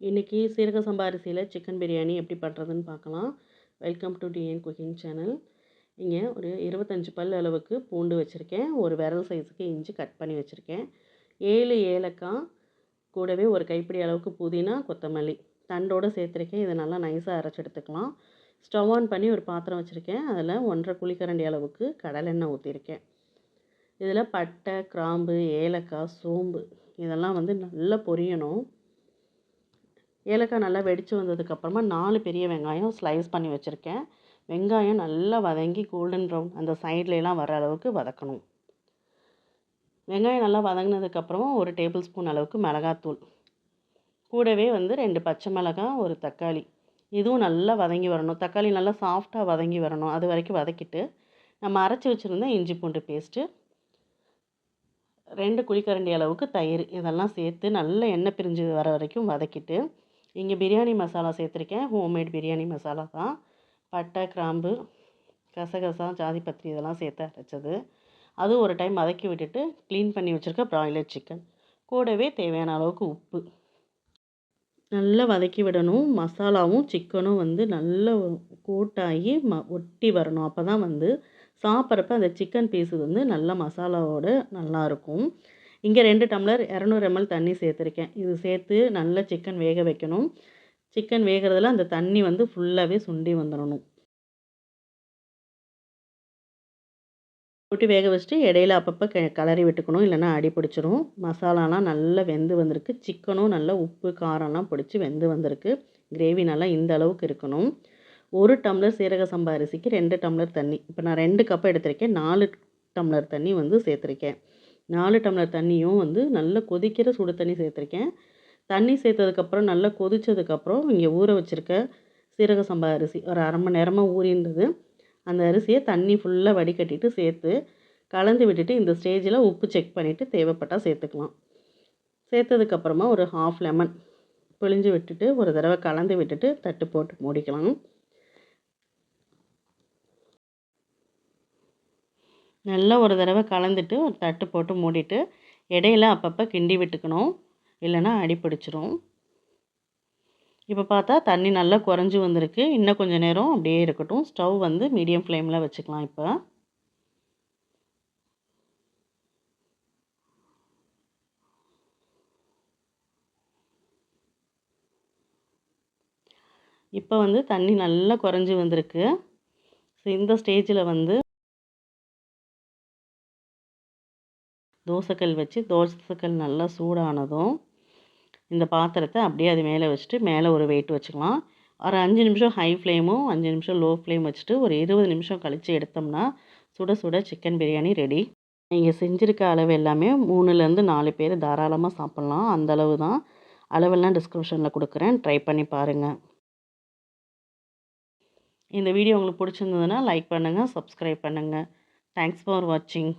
இன்றைக்கி சீரக சம்பா அரிசியில் சிக்கன் பிரியாணி எப்படி பண்ணுறதுன்னு பார்க்கலாம். Welcome to TN cooking channel இங்கே ஒரு இருபத்தஞ்சி பல் அளவுக்கு பூண்டு வச்சுருக்கேன். ஒரு விரல் சைஸுக்கு இஞ்சி கட் பண்ணி வச்சுருக்கேன். ஏழு ஏலக்காய் கூடவே ஒரு கைப்பிடி அளவுக்கு புதினா கொத்தமல்லி. தண்டோடு சேர்த்துருக்கேன். இதை நல்லா நைஸாக அரைச்சி எடுத்துக்கலாம். ஸ்டவ் ஆன் பண்ணி ஒரு பாத்திரம் வச்சுருக்கேன். அதில் ஒன்றரை குழிக்கரண்டி அளவுக்கு கடலெண்ணெய் ஊற்றிருக்கேன் இதில் பட்டை கிராம்பு ஏலக்காய் சோம்பு இதெல்லாம் வந்து நல்லா பொரியணும். ஏலக்காய் நல்லா வெடித்து வந்ததுக்கப்புறமா நாலு பெரிய வெங்காயம் ஸ்லைஸ் பண்ணி வச்சுருக்கேன். வெங்காயம் நல்லா வதங்கி கோல்டன் ப்ரௌன் அந்த சைட்லலாம் வர அளவுக்கு வதக்கணும். வெங்காயம் நல்லா வதங்கினதுக்கப்புறமா ஒரு டேபிள் ஸ்பூன் அளவுக்கு மிளகாத்தூள். கூடவே வந்து ரெண்டு பச்சை மிளகாய் ஒரு தக்காளி. இதுவும் நல்லா வதங்கி வரணும். தக்காளி நல்லா சாஃப்டாக வதங்கி வரணும். அது வரைக்கும் வதக்கிட்டு நம்ம அரைச்சி வச்சுருந்த இஞ்சி பூண்டு பேஸ்ட்டு ரெண்டு குழிக்கரண்டி அளவுக்கு தயிர் இதெல்லாம் சேர்த்து நல்லா எண்ணெய் பிரிஞ்சு வர வரைக்கும் வதக்கிட்டு இங்கே பிரியாணி மசாலா சேர்த்துருக்கேன். ஹோம்மேட் பிரியாணி மசாலா தான். பட்டை கிராம்பு கசகசா ஜாதிபத்திரி இதெல்லாம் சேர்த்து அரைச்சது. அதுவும் ஒரு டைம் வதக்கி விட்டுட்டு க்ளீன் பண்ணி வச்சுருக்க ப்ராய்லர் சிக்கன் கூடவே தேவையான அளவுக்கு உப்பு. நல்லா வதக்கி விடணும். மசாலாவும் சிக்கனும் வந்து நல்லா கூட்டாகி ம ஒட்டி வரணும். அப்போ தான் வந்து சாப்பிட்றப்ப அந்த சிக்கன் பீஸு வந்து நல்ல மசாலாவோட நல்லாயிருக்கும் இங்கே ரெண்டு டம்ளர் இரநூறு எம்எல் தண்ணி சேர்த்துருக்கேன். இது சேர்த்து நல்லா சிக்கன் வேக வைக்கணும். சிக்கன் வேகிறதுல அந்த தண்ணி வந்து ஃபுல்லாகவே சுண்டி வந்துடணும் போட்டு வேக வச்சுட்டு இடையில அப்பப்போ க கலரி விட்டுக்கணும். இல்லைன்னா அடி பிடிச்சிரும். மசாலாலாம் நல்லா வெந்து வந்திருக்கு. சிக்கனும் நல்லா உப்பு காரம்லாம் பிடிச்சி வெந்து வந்திருக்கு. கிரேவி நல்லா இந்த அளவுக்கு இருக்கணும். ஒரு டம்ளர் சீரக சம்பா அரிசிக்கு ரெண்டு டம்ளர் தண்ணி. இப்போ நான் ரெண்டு கப் எடுத்திருக்கேன். நாலு டம்ளர் தண்ணி வந்து சேர்த்துருக்கேன். நாலு டம்ளர் தண்ணியும் வந்து நல்லா கொதிக்கிற சுடு தண்ணி சேர்த்துருக்கேன். தண்ணி சேர்த்ததுக்கப்புறம் நல்லா கொதித்ததுக்கப்புறம் இங்கே ஊற வச்சுருக்க சீரக சம்பா அரிசி. ஒரு அரை மணி நேரமாக ஊறியிருந்தது. அந்த அரிசியை தண்ணி ஃபுல்லாக வடிகட்டிட்டு சேர்த்து கலந்து விட்டுட்டு இந்த ஸ்டேஜில் உப்பு செக் பண்ணிவிட்டு தேவைப்பட்டால் சேர்த்துக்கலாம். சேர்த்ததுக்கப்புறமா ஒரு ஹாஃப் லெமன் பிழிஞ்சு விட்டுட்டு ஒரு தடவை கலந்து விட்டுட்டு தட்டு போட்டு மூடிக்கலாம். நல்லா ஒரு தடவை கலந்துட்டு ஒரு தட்டு போட்டு மூடிட்டு இடையில அப்பப்போ கிண்டி விட்டுக்கணும். இல்லைன்னா அடி பிடிச்சிரும். இப்போ பார்த்தா தண்ணி நல்லா குறைஞ்சி வந்திருக்கு. இன்னும் கொஞ்சம் நேரம் அப்படியே இருக்கட்டும். ஸ்டவ் வந்து மீடியம் ஃப்ளேமில் வச்சுக்கலாம் இப்போ. இப்போ வந்து தண்ணி நல்லா குறைஞ்சி வந்திருக்கு. ஸோ இந்த ஸ்டேஜில் வந்து தோசைக்கல் வச்சு தோசைக்கல் நல்லா சூடானதும் இந்த பாத்திரத்தை அப்படியே அது மேலே வச்சுட்டு மேலே ஒரு வெயிட் வச்சுக்கலாம். ஒரு அஞ்சு நிமிஷம் ஹை ஃப்ளேமும் அஞ்சு நிமிஷம் லோ ஃப்ளேம் வச்சுட்டு ஒரு இருபது நிமிஷம் கழித்து எடுத்தோம்னா சுட சுட சிக்கன் பிரியாணி ரெடி நீங்கள் செஞ்சுருக்க அளவு எல்லாமே மூணுலேருந்து நாலு பேர் தாராளமாக சாப்பிட்லாம். அந்த அளவு தான். அளவெல்லாம் டிஸ்கிரிப்ஷனில் கொடுக்குறேன். ட்ரை பண்ணி பாருங்கள் இந்த வீடியோ உங்களுக்கு பிடிச்சிருந்ததுன்னா லைக் பண்ணுங்கள் சப்ஸ்கிரைப் பண்ணுங்கள் தேங்க்ஸ் ஃபார் வாட்சிங்